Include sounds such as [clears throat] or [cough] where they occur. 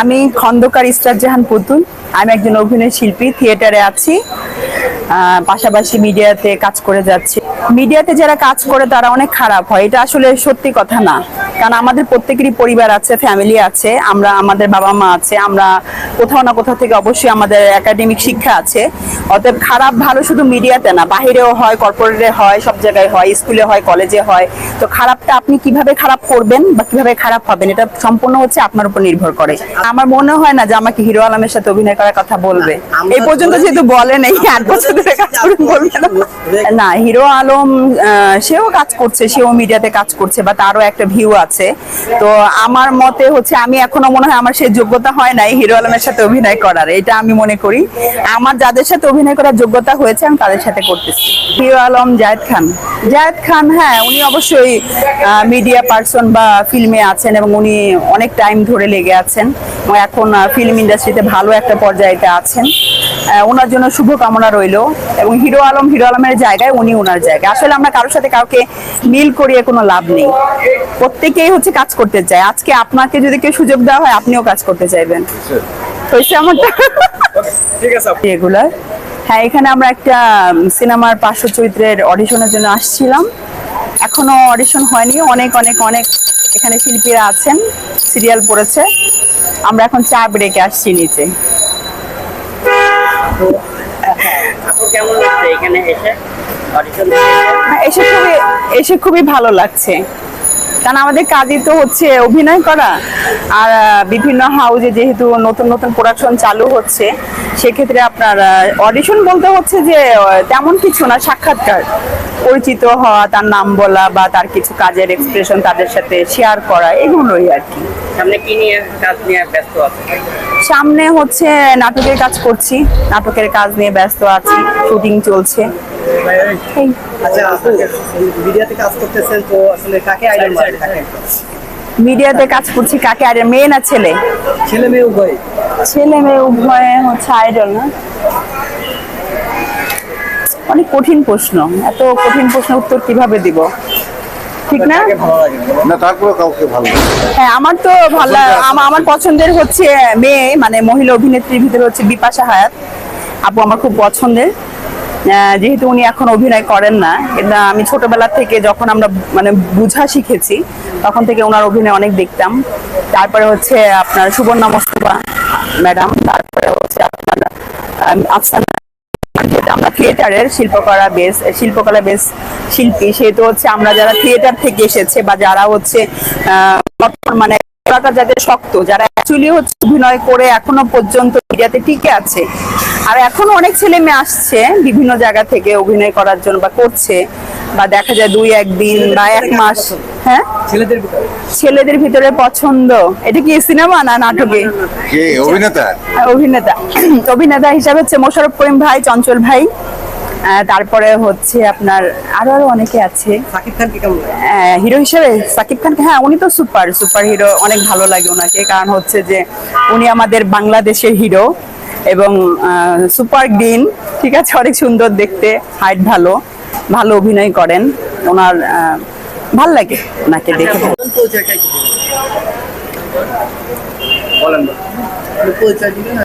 আমি খন্দকার ইস্টার জাহান পুতুল। আমি একজন অভিনয় শিল্পী থিয়েটারে আছি। পাশাপাশি মিডিয়াতে কাজ করে যাচ্ছি। মিডিয়াতে যারা কাজ করে, তারা অনেক খারাপ হয়। এটা আসলে সত্যি কথা না। কারণ আমাদের প্রত্যেকেরই পরিবার আছে ফ্যামিলি আছে, আমরা, আমাদের বাবা মা আছে, আমরা কোথাও না কোথাও থেকে অবশ্যই আমাদের একাডেমিক শিক্ষা আছে। অতএব খারাপ ভালো শুধু মিডিয়াতে না, বাহিরেও হয় কর্পোরেটে হয় জায়গায় হয় স্কুলে হয় কলেজে হয় তো খারাপটা আপনি কীভাবে খারাপ করবেন বা কীভাবে খারাপ হবেন এটা সম্পূর্ণ হচ্ছে আপনার উপর নির্ভর করে। আমার মনে হয় না যে আমাকে হিরো আলমের সাথে অভিনয় করার কথা বলবে। এই পর্যন্ত যেহেতু বলে নেই আট বছর ধরে কাজ করে বলবে না। না হিরো আলম সেও কাজ করছে সেও মিডিয়াতে কাজ করছে বা তারও একটা ভিউ আছে। তো আমার মতে হচ্ছে আমি এখনও মনে হয় আমার সেই যোগ্যতা হয় নাই হিরো আলমের সাথে অভিনয় করার এটা আমি মনে করি। আমার যাদের সাথে অভিনয় করার যোগ্যতা হয়েছে আমি তাদের সাথে করতেছি। হিরো আলম জায়েদ খান। জায়েদ খান হ্যাঁ উনি অবশ্যই মিডিয়া পার্সন বা ফিল্মে আছেন এবং উনি অনেক টাইম ধরে লেগে আছেন। এখন ফিল্ম ইন্ডাস্ট্রিতে ভালো একটা পর্যায়েতে আছেন। ওনার জন্য শুভকামনা রইল এবং হিরো আলম হিরো আলমের জায়গায় উনি ওনার জায়গায়। আসলে আমরা কারোর সাথে কাউকে মিল করিয়ে কোনো লাভ নেই। প্রত্যেকেই হচ্ছে কাজ করতে চায়। আজকে আপনাকে যদি কেউ সুযোগ দেওয়া হয় আপনিও কাজ করতে চাইবেন। হয়েছে আমারটা? ঠিক আছে। আপু। হ্যাঁ এখানে আমরা একটা সিনেমার পার্শ্ব চরিত্রের অডিশনের জন্য আসছিলাম। এখনও অডিশন হয়নি। অনেক অনেক অনেক এখানে শিল্পীরা আছেন সিরিয়াল পড়েছে আমরা এখন চা ব্রেকে আসছি নিচে। হ্যাঁ, এসে খুবই এসে খুবই ভালো লাগছে। কারণ আমাদের কাজই তো হচ্ছে অভিনয় করা। আর বিভিন্ন হাউজে যেহেতু নতুন নতুন প্রোডাকশন চালু হচ্ছে সেক্ষেত্রে আপনার অডিশন বলতে হচ্ছে যে তেমন কিছু না সাক্ষাৎকার। পরিচিত হওয়া তার নাম বলা বা তার কিছু কাজের এক্সপ্রেশন তাদের সাথে শেয়ার করা এগুলোই আর কি। সামনে কি নিয়ে কাজ নিয়ে ব্যস্ত আছে সামনে হচ্ছে নাটকের কাজ করছি নাটকের কাজ নিয়ে ব্যস্ত আছি শুটিং চলছে। এই। আচ্ছা মিডিয়াতে কাজ করতেছেন তো আসলে কাকে আইডল মানেন কাকে? মিডিয়াতে কাজ করছি কাকে আর মেয়ে না ছেলে? ছেলে মেয়ে উভয়? ছেলে মেয়ে উভয়ে হচ্ছে আইডল না? অনেক কঠিন প্রশ্ন। এত কঠিন প্রশ্ন উত্তর কীভাবে দিব? ঠিক না? কাকে ভালো লাগে না তারপরে কাউকে ভালো হ্যাঁ আমার তো ভালো আমার পছন্দের হচ্ছে মেয়ে মানে মহিলা অভিনেত্রীর ভিতরে হচ্ছে বিপাশা হায়াত। আপু আমার খুব পছন্দের। যেহেতু উনি এখন অভিনয় করেন না কিন্তু আমি ছোটবেলা থেকে যখন আমরা মানে বুঝা শিখেছি, তখন থেকে ওনার অভিনয় অনেক দেখতাম। তারপরে হচ্ছে আপনার সুবর্ণা মোস্তফা ম্যাডাম, তারপরে হচ্ছে আপনার আমরা থিয়েটারের শিল্পকলা বেস শিল্পকলা বেস শিল্পী, সেহেতু হচ্ছে আমরা যারা থিয়েটার থেকে এসেছে বা যারা হচ্ছে মানে যাদের শক্ত, যারা অ্যাকচুয়ালি হচ্ছে অভিনয় করে এখনও পর্যন্ত মিডিয়াতে টিকে আছে আর এখন অনেক ছেলে মেয়ে আসছে বিভিন্ন জায়গা থেকে অভিনয় করার জন্য বা করছে বা দেখা যায় দুই একদিন বা এক মাস। হ্যাঁ? ছেলেদের ভিতরে। ছেলেদের ভিতরে পছন্দ। এটা কি সিনেমা না নাটকে? কে অভিনেতা? অভিনেতা। [clears throat] অভিনেতা হিসাবে হচ্ছে মোশাররফ করিম ভাই চঞ্চল ভাই। তারপরে হচ্ছে আপনার আরও আরও অনেকে আছে। সাকিব হিরো হিসেবে? সাকিব খানকে হ্যাঁ উনি তো সুপার। সুপার হিরো অনেক ভালো লাগে ওনাকে। কারণ হচ্ছে যে উনি আমাদের বাংলাদেশের হিরো। এবং সুপার গ্রিন ঠিক আছে? অনেক সুন্দর দেখতে, হাইট ভালো ভালো অভিনয় করেন। ওনার ভালো লাগে ওনাকে দেখে। দিবেন